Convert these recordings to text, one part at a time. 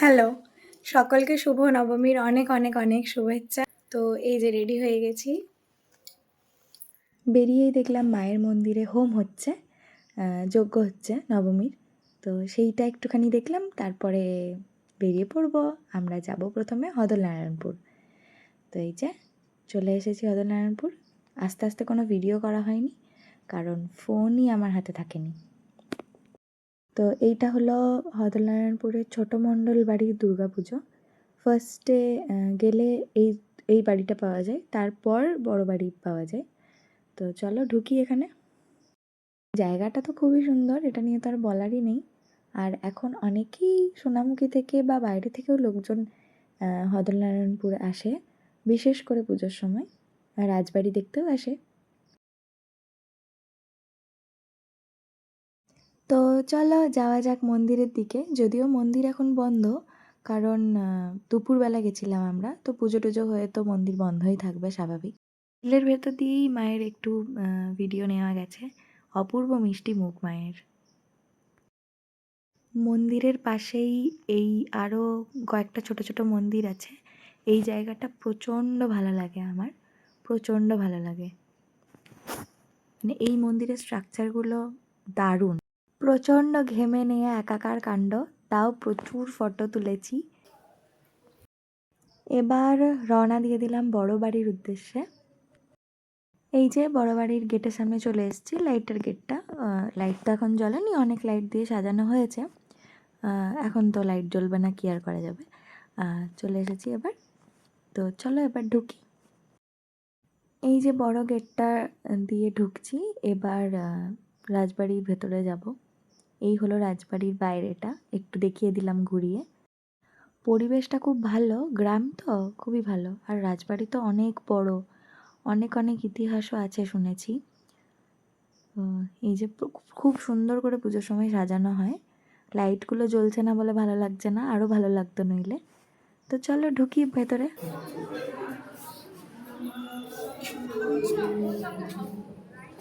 Hello, সকলকে শুভ নবমীর অনেক অনেক অনেক শুভেচ্ছা। তো এই যে রেডি হয়ে গেছি। বেরিয়েই দেখলাম মায়ের মন্দিরে হোম হচ্ছে যজ্ঞ হচ্ছে নবমীর। তো সেইটা একটুখানি দেখলাম, তারপরে বেরিয়ে পড়ব। আমরা যাব প্রথমে হদলনারায়ণপুর। তো এই যে চলে এসেছি হদলনারায়ণপুর। আস্তে আস্তে কোনো ভিডিও করা হয়নি, কারণ ফোনই আমার হাতে থাকেনি। তো এইটা হলো হদলনারায়ণপুরের ছোট মণ্ডল বাড়ির দুর্গাপুজো। ফার্স্টে গেলে এই এই বাড়িটা পাওয়া যায়, তারপর বড় বাড়ি পাওয়া যায়। তো চলো ঢুকি এখানে। জায়গাটা তো খুবই সুন্দর, এটা নিয়ে তো আর বলারই নেই। আর এখন অনেকেই সোনামুখী থেকে বা বাইরে থেকেও লোকজন হদলনারায়ণপুর আসে, বিশেষ করে পুজোর সময়। রাজবাড়ি দেখতেও আসে। তো চলো যাওয়া যাক মন্দিরের দিকে। যদিও মন্দির এখন বন্ধ, কারণ দুপুরবেলা গেছিলাম আমরা, তো পুজো টুজো হয়ে তো মন্দির বন্ধই থাকবে স্বাভাবিক। রিলের ভেতর দিয়েই মায়ের একটু ভিডিও নেওয়া গেছে। অপূর্ব মিষ্টি মুখ মায়ের। মন্দিরের পাশেই এই আরও কয়েকটা ছোট ছোট মন্দির আছে। এই জায়গাটা প্রচণ্ড ভালো লাগে আমার। প্রচণ্ড ভালো লাগে। মানে এই মন্দিরের স্ট্রাকচারগুলো দারুণ। প্রচণ্ড ঘেমে নিয়ে একাকার কাণ্ড, তাও প্রচুর ফটো তুলেছি। এবার রওনা দিয়ে দিলাম বড় বাড়ির উদ্দেশ্যে। এই যে বড় বাড়ির গেটের সামনে চলে এসেছি, লাইটের গেটটা। লাইট তো এখন জ্বলেনি, অনেক লাইট দিয়ে সাজানো হয়েছে। এখন তো লাইট জ্বলবে না, কি আর করা যাবে? চলে এসেছি এবার। তো চলো এবার ঢুকি। এই যে বড় গেটটা দিয়ে ঢুকছি, এবার রাজবাড়ির ভেতরে যাব। এই হলো রাজবাড়ির বাইরেটা, একটু দেখিয়ে দিলাম ঘুরিয়ে। পরিবেশটা খুব ভালো, গ্রাম তো, খুবই ভালো। আর রাজবাড়ি তো অনেক বড়, অনেক অনেক ইতিহাসও আছে শুনেছি। এই যে খুব সুন্দর করে পুজোর সময় সাজানো হয়। লাইটগুলো জ্বলছে না বলে ভালো লাগছে না আরও ভালো লাগতো নইলে। তো চলো ঢুকি ভেতরে।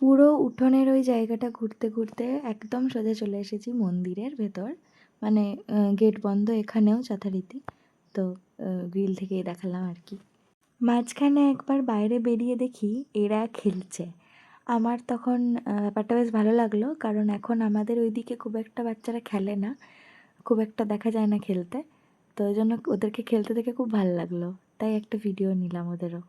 পুরো উঠোনের ওই জায়গাটা ঘুরতে ঘুরতে একদম সোজা চলে এসেছি মন্দিরের ভেতর। মানে গেট বন্ধ এখানেও যথারীতি। তো গ্রিল থেকেই দেখালাম আর কি। মাঝখানে একবার বাইরে বেরিয়ে দেখি এরা খেলছে। আমার তখন ব্যাপারটা বেশ ভালো লাগল, কারণ এখন আমাদের ওইদিকে খুব একটা বাচ্চারা খেলে না। খুব একটা দেখা যায় না খেলতে। তো ওই জন্য ওদেরকে খেলতে দেখে খুব ভালো লাগল। তাই একটা ভিডিও নিলাম ওদেরও।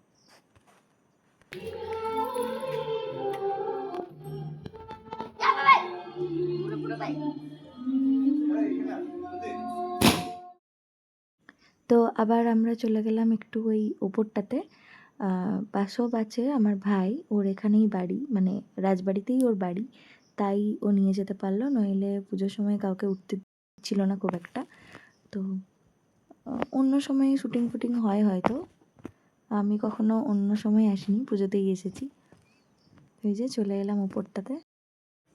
তো আবার আমরা চলে গেলাম একটু ওই ওপরটাতে। বাসও আছে আমার ভাই, ওর এখানেই বাড়ি মানে রাজবাড়িতেই ওর বাড়ি। তাই ও নিয়ে যেতে পারল, নইলে পুজোর সময় কাউকে উঠতে ছিল না খুব একটা। তো অন্য সময় শুটিং ফুটিং হয় হয়তো। আমি কখনো অন্য সময় আসিনি, পুজোতেই এসেছি। ওই যে চলে এলাম ওপরটাতে।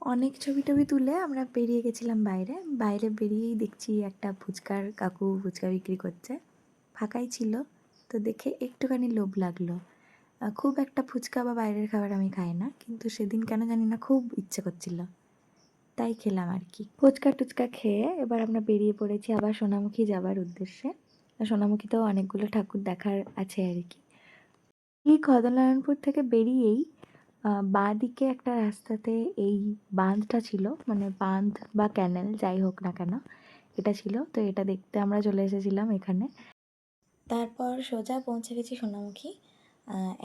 অনেক ছবি টবি তুলে আমরা বেরিয়ে গেছিলাম বাইরে। বাইরে বেরিয়েই দেখছি একটা ফুচকার কাকু ফুচকা বিক্রি করছে। ফাঁকাই ছিল, তো দেখে একটুখানি লোভ লাগল। খুব একটা ফুচকা বা বাইরের খাবার আমি খাই না, কিন্তু সেদিন কেন জানি না খুব ইচ্ছে করছিল। তাই খেলাম আর কি। ফুচকা টুচকা খেয়ে এবার আমরা বেরিয়ে পড়েছি আবার সোনামুখী যাবার উদ্দেশ্যে। সোনামুখীতেও অনেকগুলো ঠাকুর দেখার আছে আর কি। ঠিক হদনারায়ণপুর থেকে বেরিয়েই বাঁ দিকে একটা রাস্তাতে এই বাঁধটা ছিল মানে বাঁধ বা ক্যানেল যাই হোক না কেন, এটা ছিল। তো এটা দেখতে আমরা চলে এসেছিলাম এখানে। তারপর সোজা পৌঁছে গেছি সোনামুখী।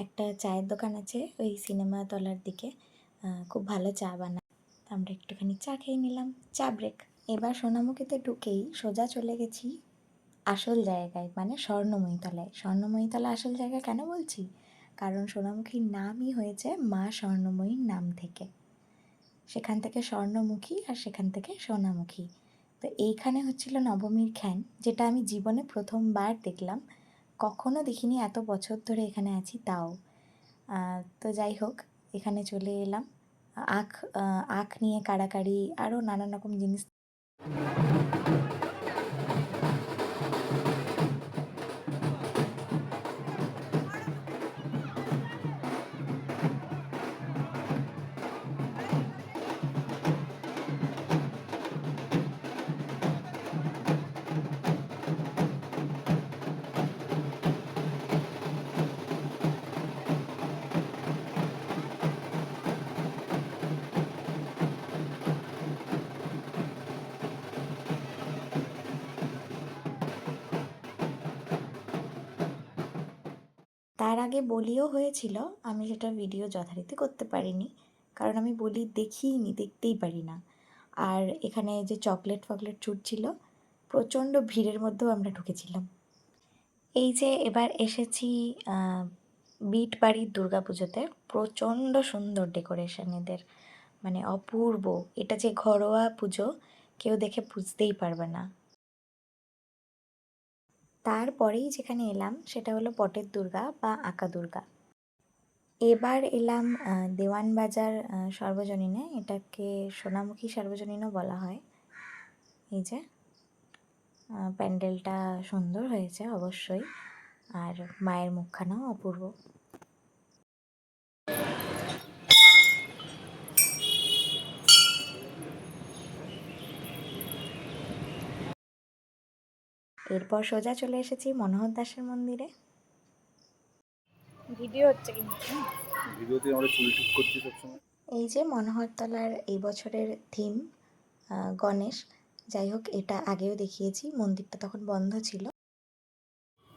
একটা চায়ের দোকান আছে ওই সিনেমা তলার দিকে। খুব ভালো চা বানায় আমরা একটুখানি চা খেয়ে নিলাম, চা ব্রেক এবার সোনামুখীতে ঢুকেই সোজা চলে গেছি আসল জায়গায় মানে স্বর্ণময়ীতলায়। স্বর্ণময়ীতলা আসল জায়গা কেন বলছি? কারণ সোনামুখীর নামই হয়েছে মা স্বর্ণময়ীর নাম থেকে। সেখান থেকে স্বর্ণমুখী আর সেখান থেকে সোনামুখী। তো এইখানে হচ্ছিল নবমীর খ্যান, যেটা আমি জীবনে প্রথমবার দেখলাম। কখনো দেখিনি, এত বছর ধরে এখানে আছি তাও। তো যাই হোক, এখানে চলে এলাম। আখ আখ নিয়ে কাড়াকাড়ি, আরও নানান রকম জিনিস তার আগে বলিও হয়েছিল, আমি সেটা ভিডিও যথারীতি করতে পারিনি। কারণ আমি বলি দেখিইনি, দেখতেই পারি না। আর এখানে যে চকলেট ফকলেট ছুটছিল, প্রচণ্ড ভিড়ের মধ্যেও আমরা ঢুকেছিলাম। এই যে এবার এসেছি বিট বাড়ির পুজোতে, প্রচণ্ড সুন্দর ডেকোরেশন এদের। মানে অপূর্ব, এটা যে ঘরোয়া পুজো, কেউ দেখে বুঝতেই পারবে না। তারপরেই যেখানে এলাম সেটা হলো পটের দুর্গা বা আঁকা দুর্গা। এবার এলাম দেওয়ানবাজার সর্বজনীনে। এটাকে সোনামুখী সর্বজনীনও বলা হয়। এই যে প্যান্ডেলটা সুন্দর হয়েছে অবশ্যই। আর মায়ের মুখখানাও অপূর্ব। এরপর সোজা চলে এসেছি মনোহর দাসের মন্দিরে। ভিডিও হচ্ছে কিন্তু ভিডিওতে আমরা চুল ঠিক করছি সবসময়। এই যে মনোহরতলার এই বছরের থিম গণেশ যাই হোক এটা আগেও দেখিয়েছি মন্দিরটা তখন বন্ধ ছিল।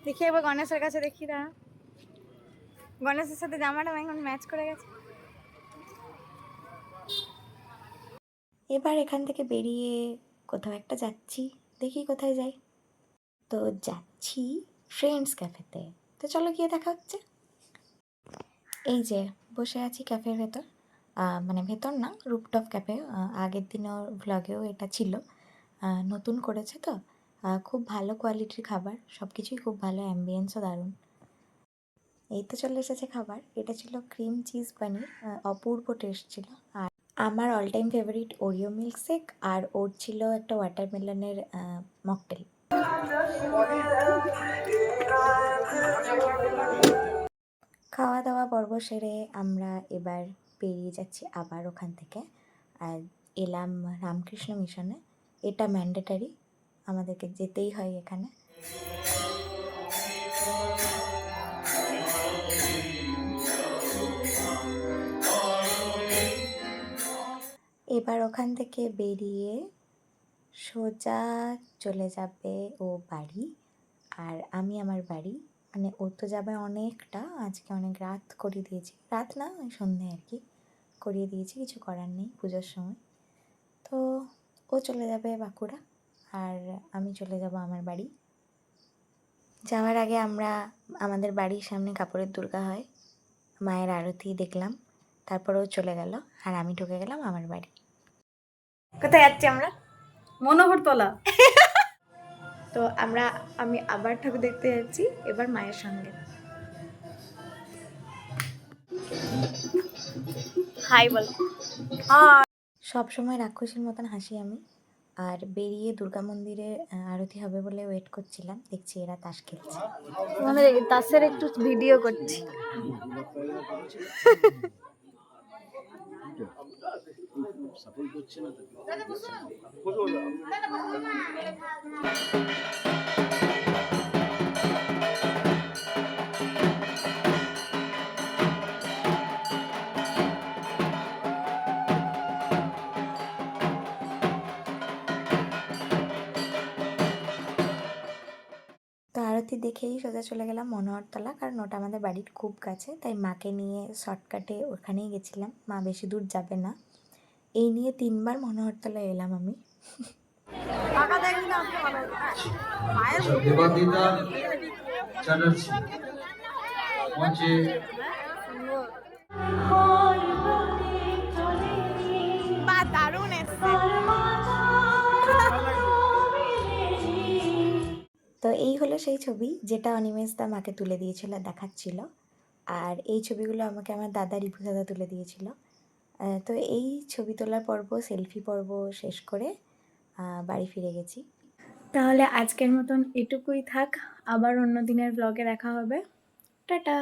দেখি একবার গণেশের কাছে দেখি না গণেশের সাথে জামাটা এখন ম্যাচ করে গেছে। এবার এখান থেকে বেরিয়ে কোথাও একটা যাচ্ছি দেখি কোথায় যাই। তো যাচ্ছি ফ্রেন্ডস ক্যাফেতে তো চলো গিয়ে দেখা হচ্ছে। এই যে, বসে আছি ক্যাফের ভেতর। মানে ভেতর না রুপটপ ক্যাফে আগের দিনও ভ্লগেও এটা ছিল। নতুন করেছে তো। খুব ভালো কোয়ালিটির খাবার। সব কিছুই খুব ভালো অ্যাম্বিয়েন্সও দারুণ। এই তো চলে এসেছে খাবার। এটা ছিল ক্রিম চিজ পানির অপূর্ব টেস্ট ছিল। আর আমার all time favourite Oreo milk shake আর ওর ছিল একটা ওয়াটারমেলনের মকটেল খাওয়া দাওয়া পর্ব সেরে আমরা এবার বেরিয়ে যাচ্ছি আবার ওখান থেকে। আর এলাম রামকৃষ্ণ মিশনে। এটা ম্যান্ডেটারি আমাদেরকে যেতেই হয় এখানে। এবার ওখান থেকে বেরিয়ে সোজা চলে যাবে ও বাড়ি। আর আমি আমার বাড়ি। মানে ও তো যাবে অনেকটা। আজকে অনেক রাত করিয়ে দিয়েছি। রাত না, ওই সন্ধে আর কি। করিয়ে দিয়েছি, কিছু করার নেই পুজোর সময়। তো ও চলে যাবে বাঁকুড়া। আর আমি চলে যাব আমার বাড়ি। যাওয়ার আগে আমরা, আমাদের বাড়ির সামনে কাপড়ের দুর্গা হয়। মায়ের আরতি দেখলাম। তারপর ও চলে গেল। আর আমি ঢুকে গেলাম আমার বাড়ি। কোথায় যাচ্ছি আমরা? মনোহর তলা। তো আমরা আমি আবার ঠাকুর দেখতে যাচ্ছি এবার মায়ের সঙ্গে। হাই বলো। সব সময় রাক্ষসীর মতন হাসি আমি আর বেরিয়ে দুর্গা মন্দিরে আরতি হবে বলে ওয়েট করছিলাম দেখছি এরা তাস খেলছে। মানে তাসের একটু ভিডিও করছি। তো আরতি দেখেই সোজা চলে গেলাম মনোহরতলা কারণ ওটা আমাদের বাড়ির খুব কাছে তাই মাকে নিয়ে শর্টকাটে ওখানেই গেছিলাম। মা বেশি দূর যাবে না। এই নিয়ে তিনবার মনোহরতলায় এলাম আমি। তো এই হলো সেই ছবি যেটা অনিমেষ দা মাকে তুলে দিয়েছিল দেখাচ্ছিল। আর এই ছবিগুলো আমাকে আমার দাদা রিপু দাদা তুলে দিয়েছিল। তো এই ছবি তোলার পর্ব, সেলফি পর্ব শেষ করে বাড়ি ফিরে গেছি। তাহলে আজকের মতন এটুকুই থাক। আবার অন্য দিনের ব্লগে দেখা হবে। টাটা!